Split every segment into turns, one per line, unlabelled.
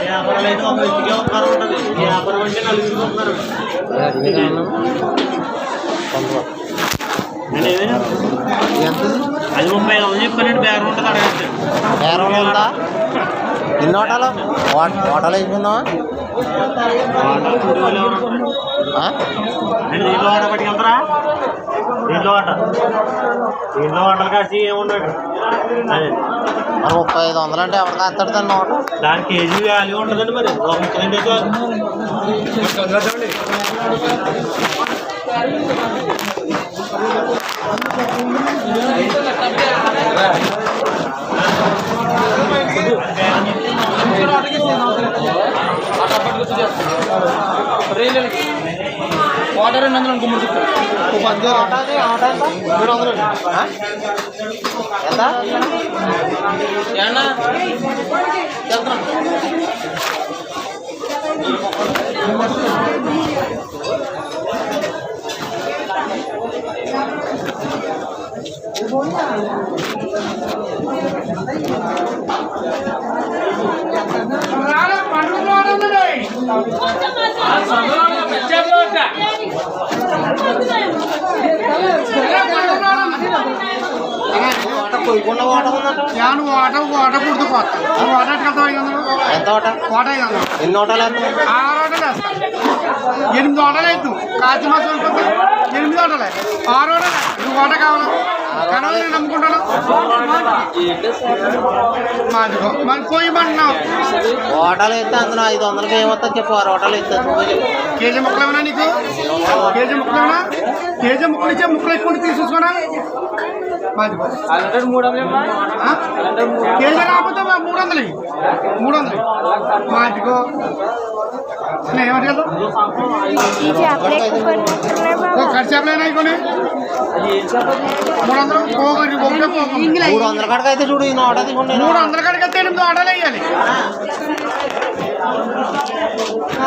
వ్యాపారాలు అయితే ఒక వ్యక్తికి ఉంటుంది వ్యాపారం అంటే నలుగురికి అది ముప్పై ఐదు వందలు చెప్పానండి బేరం ఉంటుంది అడగండి
బేరంలో ఉందా? ఎన్ని ఓటాలు ఓట- ఓటాలు వేసుకుందామా
మూడు దీంట్లో ఆట పట్టుకెళ్తారా దీంట్లో ఆట దీంట్లో ఆటలు కాసి అదే
మరి ముప్పై ఐదు వందలు అంటే ఎవరికి వేస్తాడు దాన్ని ఓట
దాని కేజీ వాల్యూ ఉంటుందండి మరి ఒక
ఎంత? మూడు వందలు ఆ? ఎంత కొయ్యకుండా ఓట ఉందట
యాను వాట వాట పుడుతూ పోతాం వాట ఎట్టుకెళ్తాం ఐదు వందలు
ఎంత ఓట
వాట ఐదు వందలు
ఎన్ని
ఆరు ఆటలు ఎనిమిది ఆటలు వేద్దాం. కాచి మాసం వెళ్ళిపోతే ఎనిమిది ఆటలే ఆరు ఆటలు నువ్వు వాట కావాలా? కనవలు నేను నమ్ముకుంటాను. మాదిగో. మరి పోయిమంటున్నావు
ఓటాలు వేస్తే అందులో ఐదు వందలకి ఏమవుతుంది చెప్పు? ఆరు ఓటాలు వేస్తే
కేజీ ముక్కలు ఏమన్నా నీకు? కేజీ ముక్కలు ఏమన్నా కేజీ ముక్కలు ఇచ్చే ముక్కలు ఎక్కువ తీసేసుకోనా? మాదిగో ఆ? కేజీ రాకపోతే మా మూడు వందలు ఇయ్యి. మూడు వందలు ఇయ్యి. మాదిగో నేను ఏమంటే కదా
ఈ చేపలు ఎక్కువ పడినట్టున్నాయి బాబు
ఖర్చు చేపలైనా కొని మూడు వందలు పోగొట్టి ఒకటే పోగు
మూడు వందల కాడికి అయితే చూడు ఈ నోట తీసుకోండి
మూడు వందల కాడికి అయితే ఎనిమిది ఆటలు వేయాలి
బాబా
ఇంకో ఆట సరిపోతా ఎనిమిది వందలు
ఎక్కువ ఈ చేపలు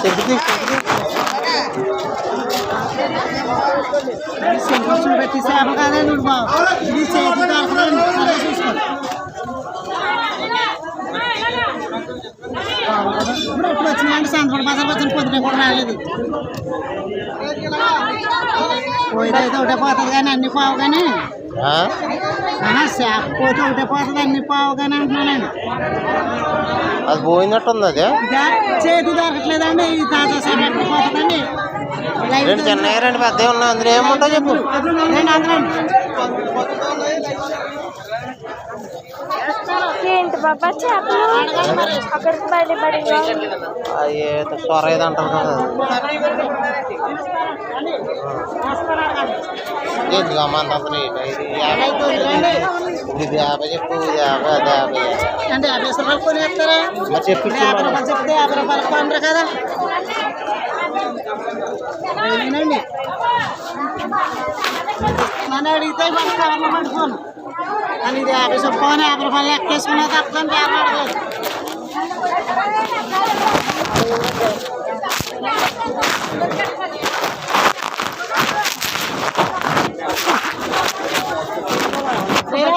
చెట్టుకి
సింపుల్ పెట్టి కాదండి బాబు ఇది చేతి ఇప్పుడు ఎప్పుడు వచ్చిందండి సంతపడి బజార్ వచ్చిన పొద్దున కూడా రాలేదు. పోయితే ఒకటే పోతుంది కానీ అన్ని పోవు కానీ. చేప పోతే ఒకటే పోతుంది అన్ని పోవు కానీ అంటున్నానండి
అది పోయినట్టుంది అది.
చేతి దొరకట్లేదండి తాజా పోతుందండి? లైవ్
రెండు పెద్దవి ఉన్నాయి. అందులో ఏముంటావు చెప్పు.
ఏంటి బాబా చేపలు అక్కడికి బయట పడి
అది సొర ఏదో అంటారు కదా. ఎందుకు అమ్మ అంత అంత రేటు ఇది యాభై ఇది యాభై చెప్పు ఇది యాభై అది యాభై.
అంటే యాభై రూపాయలు
చెప్పు
ఇప్పుడు యాభై రూపాయలు చెప్తే యాభై రూపాయలు కొనరు కదా. నేనండి నన్ను అడిగితే మన కవర్లో పట్టుకోను కానీ ఇది యాభై చెప్పని యాభై రూపాయలు ఎక్కేసుకున్నా తప్పని యాభై అడగలేదు.